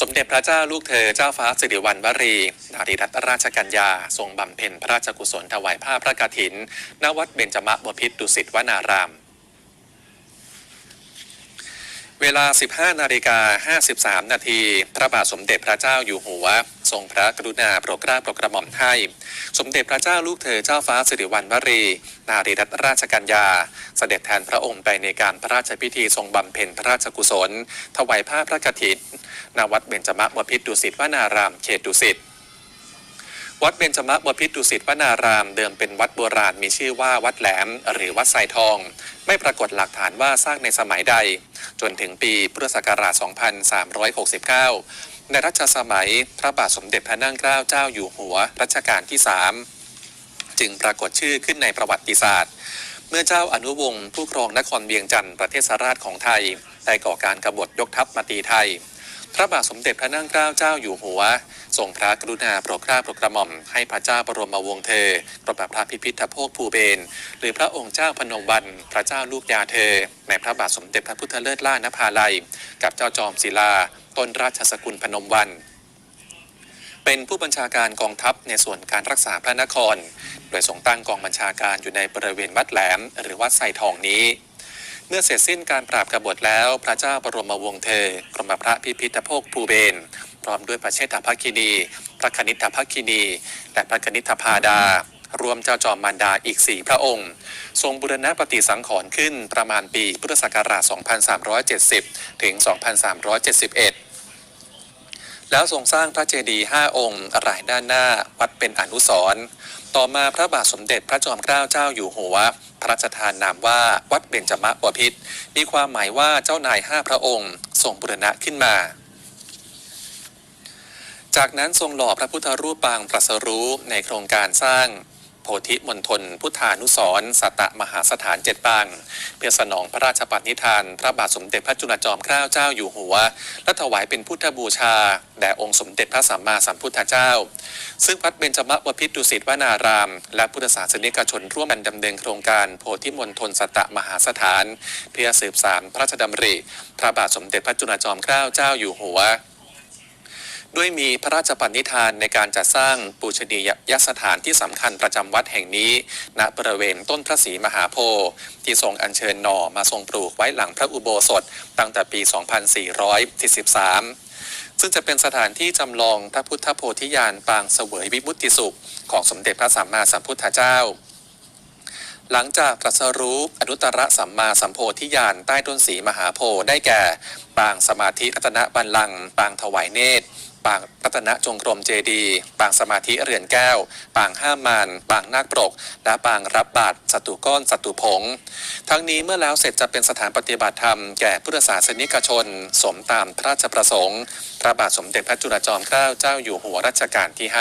สมเด็จพระเจ้าลูกเธอเจ้าฟ้าสิริวัณวรีนาริรัตนราชกัญญา ทรงบำเพ็ญพระราชกุศลถวายผ้าพระกฐิน ณ วัดเบญจมบพิตรดุสิตวนาราม เวลา 15 นาฬิกา 53 นาที พระบาทสมเด็จพระเจ้าอยู่หัว ทรงพระกรุณาโปรดเกล้าโปรดกระหม่อมให้ สมเด็จพระเจ้าลูกเธอเจ้าฟ้าสิริวัณวรี นารีรัตนราชกัญญา เสด็จแทนพระองค์ไปในการพระราชพิธีทรงบำเพ็ญพระราชกุศล ถวายผ้าพระกฐินณวัดเบญจมบพิตรดุสิตวนารามเขตดุสิต วัดเบญจมบพิตรดุสิตวนาราม เดิมเป็นวัดโบราณมีชื่อว่าวัดแหลม หรือวัดไซทอง ไม่ปรากฏหลักฐานว่าสร้างในสมัยใด จนถึงปีพุทธศักราช 2369 ในรัชสมัยพระบาทสมเด็จพระนั่งเกล้าเจ้าอยู่หัวรัชกาลที่ 3 จึงปรากฏชื่อขึ้นในประวัติศาสตร์ เมื่อเจ้าอนุวงศ์ผู้ครองนครเวียงจันทร์ประเทศสราชของไทยได้ก่อการกบฏยกทัพมาตีไทย พระบาทสมเด็จพระนั่งเกล้าเจ้าอยู่หัวทรงพระกรุณาโปรดเกล้าโปรดกระหม่อมให้พระเจ้าบรมวงศ์เธอพระบาพระพิพิธโภคภูเบศรหรือพระองค์เจ้าพนมวันพระเจ้าลูกยาเธอ ในพระบาทสมเด็จพระพุทธเลิศล่านภาลัย กับเจ้าจอมศิลา ต้นราชสกุลพนมวันเป็นผู้บัญชาการกองทัพในส่วนการรักษาพระนคร โดยทรงตั้งกองบัญชาการอยู่ในบริเวณวัดแหลม หรือวัดไซทองนี้ เมื่อเสร็จสิ้นการปราบกบฏแล้ว พระเจ้าบรมวงศ์เธอกรมพระพิพิธภพภูเบนพร้อมด้วยพระเชษฐภคินี พระคณิษฐภคินี และพระคณิธาพาดารวมเจ้าจอมมารดาอีกสี่พระองค์ ทรงบุรณะปฏิสังขรณ์ขึ้นประมาณปีพุทธศักราช 2370 ถึง 2371 แล้วทรงสร้างพระเจดีย์ห้าองค์รายด้านหน้าวัดเป็นอนุสรณ์ต่อมาพระบาทสมเด็จพระจอมเกล้าเจ้าอยู่หัว พระราชทานนามว่าวัดเบญจมบพิตรมีความหมายว่าเจ้านายห้าพระองค์ทรงบุรณะขึ้นมาจากนั้นทรงหล่อพระพุทธรูปปางตรัสรู้ในโครงการสร้าง โพธิมณฑลพุทธานุสรสัตตมหาสถานเจ็ดปาง เพื่อสนองพระราชปณิธาน พระบาทสมเด็จพระจุลจอมเกล้าเจ้าอยู่หัว และถวายเป็นพุทธบูชา แด่องค์สมเด็จพระสัมมาสัมพุทธเจ้า ซึ่งวัดเบญจมบพิตดุสิตวนาราม และพุทธศาสนิกชนร่วมกันดำเนินโครงการโพธิมณฑลสัตตมหาสถาน เพื่อสืบสานพระราชดำริ พระบาทสมเด็จพระจุลจอมเกล้าเจ้าอยู่หัว ด้วยมีพระราชปณิธานในการจัดสร้างปูชนียสถานที่สำคัญประจำวัดแห่งนี้ ณบริเวณต้นพระศรีมหาโพธิ์ที่ทรงอัญเชิญหน่อมาทรงปลูกไว้หลังพระอุโบสถตั้งแต่ปี 2443ซึ่งจะเป็นสถานที่จำลองพระพุทธโพธิญาณปางเสวยวิมุตติสุข ของสมเด็จพระสัมมาสัมพุทธเจ้า หลังจากตรัสรู้อนุตตรสัมมาสัมโพธิญาณใต้ต้นสีมหาโพธิ์ได้แก่ ปางสมาธิรัตนบัลลังก์ปางถวายเนตรปางรัตนจงกรมเจดีปางสมาธิเรือนแก้ว ปางห้ามานปางนาคปรก และปางรับบาตรสัตุก้อนสัตตุผง ทั้งนี้เมื่อแล้วเสร็จจะเป็นสถานปฏิบัติธรรมแก่พุทธศาสนิกชน สมตามพระราชประสงค์ พระบาทสมเด็จพระจุลจอมเกล้าเจ้าอยู่หัวรัชกาลที่ 5